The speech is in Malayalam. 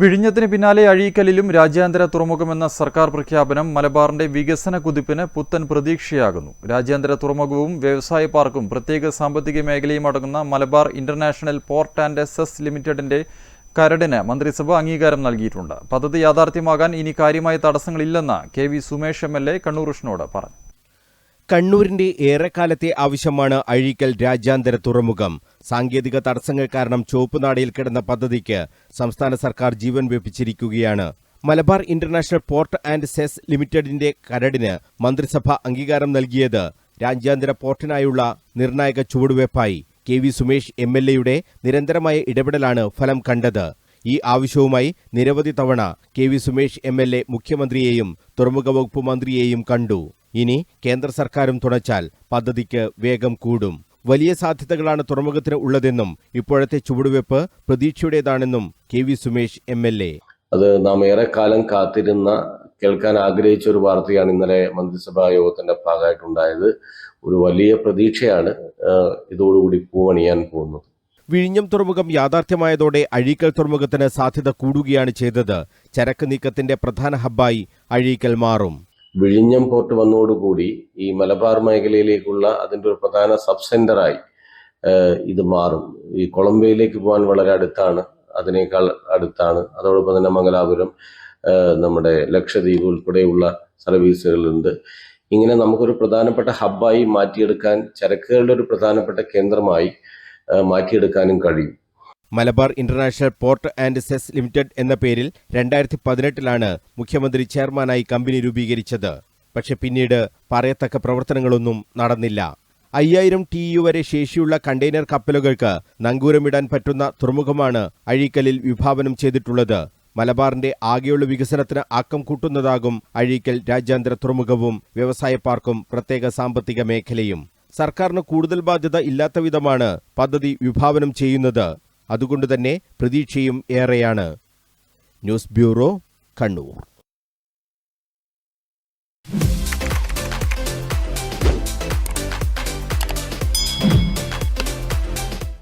വിഴിഞ്ഞത്തിന് പിന്നാലെ അഴീക്കലിലും രാജ്യാന്തര തുറമുഖമെന്ന സർക്കാർ പ്രഖ്യാപനം മലബാറിന്റെ വികസന കുതിപ്പിന് പുത്തൻ പ്രതീക്ഷയാകുന്നു. രാജ്യാന്തര തുറമുഖവും വ്യവസായ പാർക്കും പ്രത്യേക സാമ്പത്തിക മേഖലയും അടങ്ങുന്ന Malabar international port and SEZ ലിമിറ്റഡിന്റെ കരടിന് മന്ത്രിസഭ അംഗീകാരം നൽകിയിട്ടുണ്ട്. പദ്ധതി യാഥാർത്ഥ്യമാകാൻ ഇനി കാര്യമായ തടസ്സങ്ങളില്ലെന്ന് K V Sumesh M L A Kannur പറഞ്ഞു. കണ്ണൂരിന്റെ ഏറെക്കാലത്തെ ആവശ്യമാണ് അഴീക്കൽ രാജ്യാന്തര തുറമുഖം. സാങ്കേതിക തടസ്സങ്ങൾ കാരണം ചുവപ്പുനാടയിൽ കിടന്ന പദ്ധതിക്ക് സംസ്ഥാന സർക്കാർ ജീവൻ വെപ്പിച്ചിരിക്കുകയാണ്. Malabar international port and SEZ ലിമിറ്റഡിന്റെ കരടിന് മന്ത്രിസഭ അംഗീകാരം നൽകിയത് രാജ്യാന്തര പോർട്ടിനായുള്ള നിർണായക ചുവടുവയ്പായി. K V Sumesh M L എയുടെ നിരന്തരമായ ഇടപെടലാണ് ഫലം കണ്ടത്. ഈ ആവശ്യവുമായി നിരവധി തവണ K V Sumesh M L A മുഖ്യമന്ത്രിയെയും തുറമുഖ വകുപ്പ് മന്ത്രിയെയും കണ്ടു. ഇനി കേന്ദ്ര സർക്കാരും തുണച്ചാൽ പദ്ധതിക്ക് വേഗം കൂടും. വലിയ സാധ്യതകളാണ് തുറമുഖത്തിന് ഉള്ളതെന്നും ഇപ്പോഴത്തെ ചുവടുവെപ്പ് പ്രതീക്ഷയുടേതാണെന്നും K V Sumesh M L A. അത് നാം ഏറെക്കാലം കാത്തിരുന്ന കേൾക്കാൻ ആഗ്രഹിച്ച ഒരു വാർത്തയാണ് ഇന്നലെ മന്ത്രിസഭാ യോഗത്തിന്റെ ഭാഗമായിട്ടുണ്ടായത്. ഒരു വലിയ പ്രതീക്ഷയാണ് ഇതോടുകൂടി പൂവണിയാൻ പോകുന്നത്. വിഴിഞ്ഞം തുറമുഖം യാഥാർത്ഥ്യമായതോടെ അഴീക്കൽ തുറമുഖത്തിന് സാധ്യത കൂടുകയാണ് ചെയ്തത്. ചരക്ക് നീക്കത്തിന്റെ പ്രധാന ഹബ്ബായി അഴീക്കൽ മാറും. വിഴിഞ്ഞം പോർട്ട് വന്നതോടുകൂടി ഈ മലബാർ മേഖലയിലേക്കുള്ള അതിന്റെ ഒരു പ്രധാന സബ് സെന്ററായി ആഹ് ഇത് മാറും. ഈ കൊളംബിയയിലേക്ക് പോകാൻ വളരെ അടുത്താണ്. അതിനേക്കാൾ അടുത്താണ്. അതോടൊപ്പം തന്നെ മംഗലാപുരം നമ്മുടെ ലക്ഷദ്വീപ് ഉൾപ്പെടെയുള്ള സർവീസുകളുണ്ട്. ഇങ്ങനെ നമുക്കൊരു പ്രധാനപ്പെട്ട ഹബ്ബായി മാറ്റിയെടുക്കാൻ ചരക്കുകളുടെ ഒരു പ്രധാനപ്പെട്ട കേന്ദ്രമായി മാറ്റിയെടുക്കാനും കഴിയും. Malabar international port and SEZ limited എന്ന പേരിൽ രണ്ടായിരത്തി പതിനെട്ടിലാണ് മുഖ്യമന്ത്രി ചെയർമാനായി കമ്പനി രൂപീകരിച്ചത്. പക്ഷെ പിന്നീട് പറയത്തക്ക പ്രവർത്തനങ്ങളൊന്നും നടന്നില്ല. അയ്യായിരം ടി യു വരെ ശേഷിയുള്ള കണ്ടെയ്നർ കപ്പലുകൾക്ക് നങ്കൂരമിടാൻ പറ്റുന്ന തുറമുഖമാണ് അഴീക്കലിൽ വിഭാവനം ചെയ്തിട്ടുള്ളത്. മലബാറിന്റെ ആകെയുള്ള വികസനത്തിന് ആക്കം കൂട്ടുന്നതാകും അഴീക്കൽ രാജ്യാന്തര തുറമുഖവും വ്യവസായ പാർക്കും പ്രത്യേക സാമ്പത്തിക മേഖലയും. സർക്കാരിന് കൂടുതൽ ബാധ്യത ഇല്ലാത്ത വിധമാണ് പദ്ധതി വിഭാവനം ചെയ്യുന്നത്. അതുകൊണ്ടുതന്നെ പ്രതീക്ഷയും ഏറെയാണ്. News bureau Kannur.